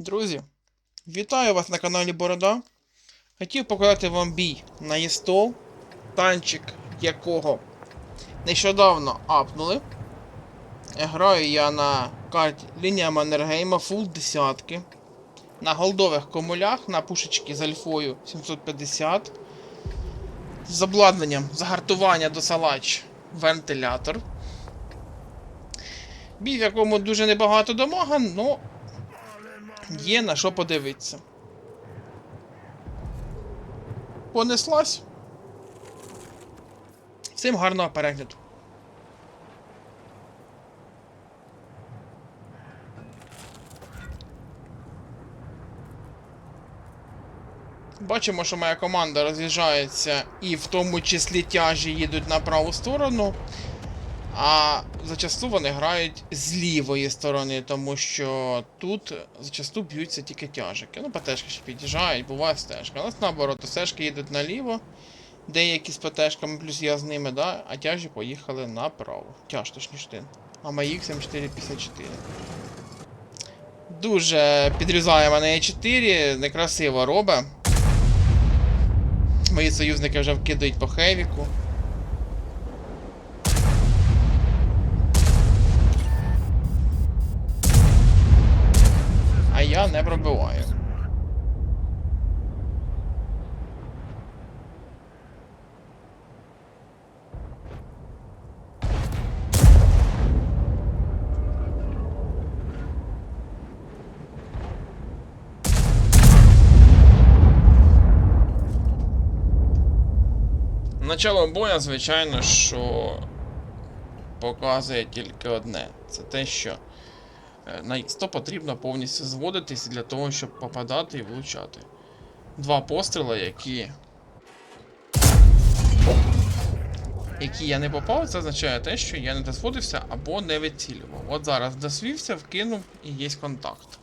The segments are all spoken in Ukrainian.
Друзі, вітаю вас на каналі Борода. Хотів показати вам бій на ЄСТОЛ, танчик якого нещодавно апнули. Граю я на карті лінія Маннергейма фул десятки. На голдових комулях, на пушечки з альфою 750. З обладнанням загартування до салач вентилятор. Бій, в якому дуже небагато дамага, але Є на що подивитися. Понеслась. Всім гарного перегляду. Бачимо, що моя команда роз'їжджається і в тому числі тяжі їдуть на праву сторону. А зачасту вони грають з лівої сторони, тому що тут зачасту б'ються тільки тяжики. Ну, ПТшки ще під'їжджають, буває стежка. У нас наоборот, стежки їдуть наліво, деякі з ПТшками, плюс я з ними, да, а тяжі поїхали направо. Тяж, точніше. А мої М454. Дуже підрізає мене Е4, некрасиво робить. Мої союзники вже вкидають по хевіку. Я не пробиваю. Начало боя, звичайно, що показує тільки одне. Це те, що На X100 потрібно повністю зводитись для того, щоб попадати і влучати. Два постріли, які. Які я не попав, це означає те, що я не дозводився або не відцілював. От зараз досвівся, вкинув і є контакт.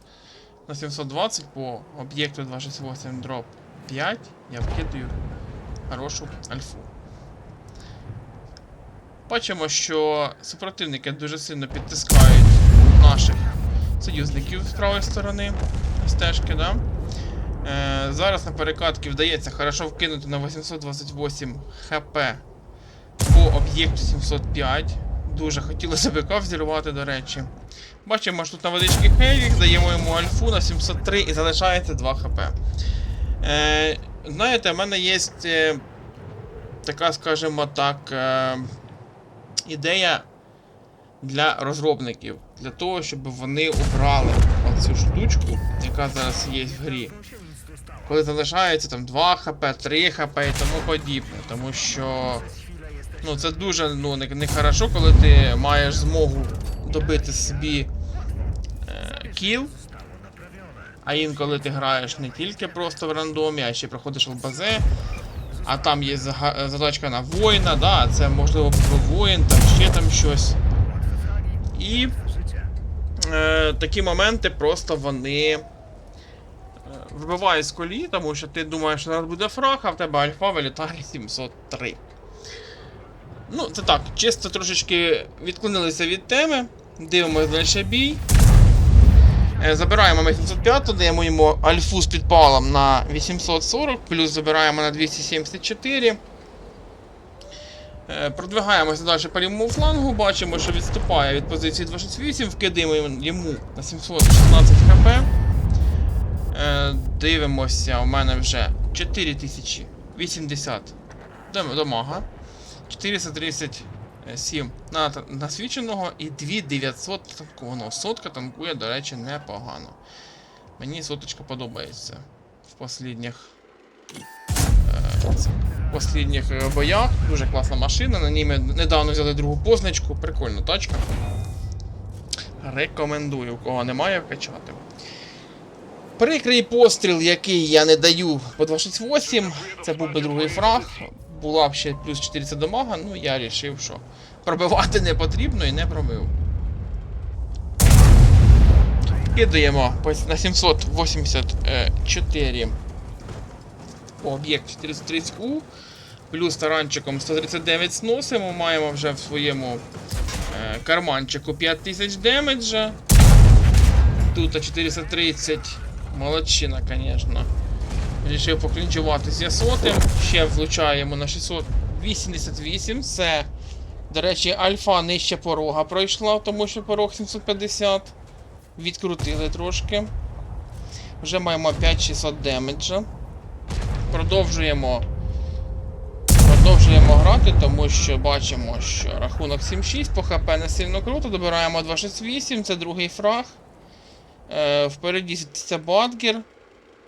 На 720 по об'єкту 268 дроп 5 я вкидаю хорошу альфу. Бачимо, що супротивники дуже сильно підтискають наших союзників з правої сторони стежки, да? Е, зараз на перекатки вдається хорошо вкинути на 828 хп по об'єкту 705. Дуже хотілося БК взірвати, до речі. Бачимо, що тут на водички Хевік, даємо йому альфу на 703 і залишається 2 хп. Е, знаєте, в мене є е, така, скажімо так, е, ідея для розробників, для того, щоб вони обрали оцю штучку, яка зараз є в грі. Коли залишається там 2 хп, 3 хп і тому подібне. Тому що ну, це дуже ну, не, не коли ти маєш змогу добити собі е, кіл. А інколи ти граєш не тільки просто в рандомі, а ще проходиш ЛБЗ. А там є задачка на воїна, да, це можливо про воїн, там ще там щось. І е, такі моменти просто вони е, вибивають з колії, тому що ти думаєш, що зараз буде фраг, а в тебе альфа вилітає 703. Ну, це так, чисто трошечки відклонилися від теми. Дивимося далі бій. Е, Забираємо ми 705, даємо йому альфу з підпалом на 840, плюс забираємо на 274. Е, Продвигаємося далі по лівому флангу, бачимо, що відступає від позиції 268, вкидаємо йому на 716 хп. Е, Дивимося, у мене вже 4080 дам- дамага, 437 на насвіченого і 2900 танкованого. Сотка танкує, до речі, непогано. Мені соточка подобається в послідніх е, в останніх е, боях. Дуже класна машина. На ній ми недавно взяли другу позначку. Прикольна тачка. Рекомендую, у кого немає, вкачати. Прикрий постріл, який я не даю по 268. Це був би другий фраг. Була б ще плюс 400 дамага, ну я вирішив, що пробивати не потрібно і не пробив. Кидаємо на 784 об'єкт 430У. Плюс таранчиком 139 сносимо. Маємо вже в своєму е, карманчику 5000 демеджа. Тут 430 Молодчина, звісно. Рішив поклінчувати з Ясотим. Ще влучаємо на 688. Це, до речі, альфа нижче порога пройшла, тому що порог 750. Відкрутили трошки. Вже маємо 5600 демеджа. Продовжуємо. Продовжуємо грати, тому що бачимо, що рахунок 7-6 по ХП не сильно круто. Добираємо 268, це другий фраг. Е, впереді це Бадгер.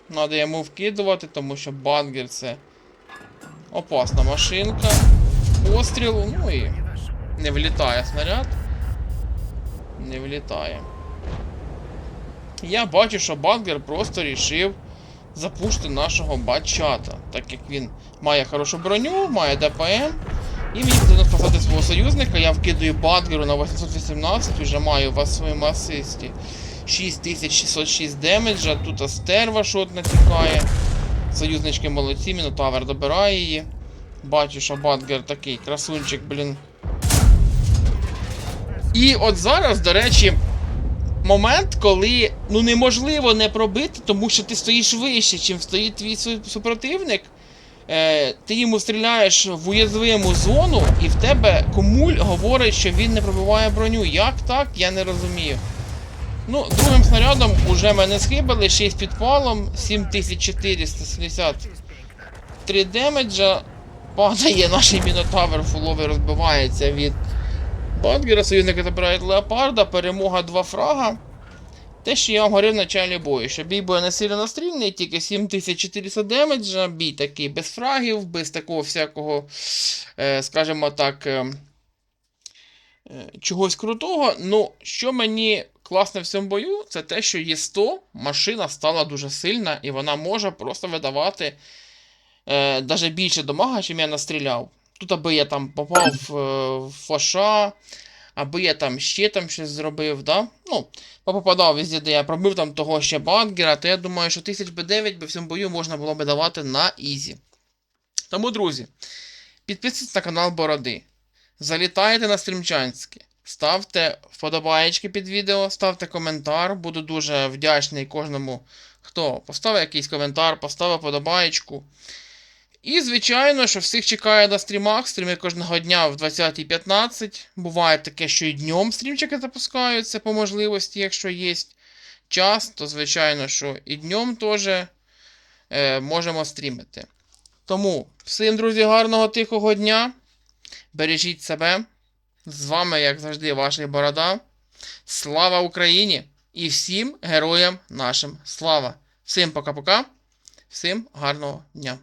Надо йому вкидувати, тому що Бадгер це опасна машинка. Постріл, ну і не влітає снаряд. Не влітає. Я бачу, що Бадгер просто рішив запушити нашого бачата, так як він має хорошу броню, має ДПМ. І мені потрібно спасати свого союзника. Я вкидаю Бадгеру на 818, вже маю в своєму асисті 6606 демеджа. Тут стерва шот натікає. Союзнички молодці, Мінотавер добирає її. Бачу, що Бадгер такий красунчик, блін. І от зараз, до речі, момент, коли ну неможливо не пробити, тому що ти стоїш вище, чим стоїть твій супротивник. Е, ти йому стріляєш в уязвиму зону, і в тебе комуль говорить, що він не пробиває броню. Як так, я не розумію. Ну, другим снарядом уже мене схибили, 6 підпалом, 7473 демеджа. Падає наш мінотавр фуловий розбивається від Бадгера, союзники забирають леопарда, перемога 2 фрага. Те, що я вам говорив в началі бою, що бій буде не сильно настрільний, тільки 7400 демеджа, бій такий без фрагів, без такого всякого, е, скажімо так, е, е, чогось крутого. Ну, що мені класне в цьому бою, це те, що Є100 машина стала дуже сильна, і вона може просто видавати навіть більше дамага, чим я настріляв. Тут аби я там попав е, в фоша, аби я там ще там щось зробив, да? Ну, попадав везде, де я пробив там того ще Бангера, то я думаю, що 1000 Б9 би в цьому бою можна було би давати на ізі. Тому, друзі, підписуйтесь на канал Бороди. Залітайте на стрімчанське. Ставте вподобаєчки під відео, ставте коментар. Буду дуже вдячний кожному, хто поставив якийсь коментар, поставив вподобаєчку. І, звичайно, що всіх чекає на стрімах. Стріми кожного дня в 20.15. Буває таке, що і днем стрімчики запускаються по можливості, якщо є час, то звичайно, що і днем теж е, можемо стрімити. Тому всім, друзі, гарного тихого дня. Бережіть себе. З вами, як завжди, ваш Борода. Слава Україні! І всім героям нашим слава! Всім пока-пока, всім гарного дня!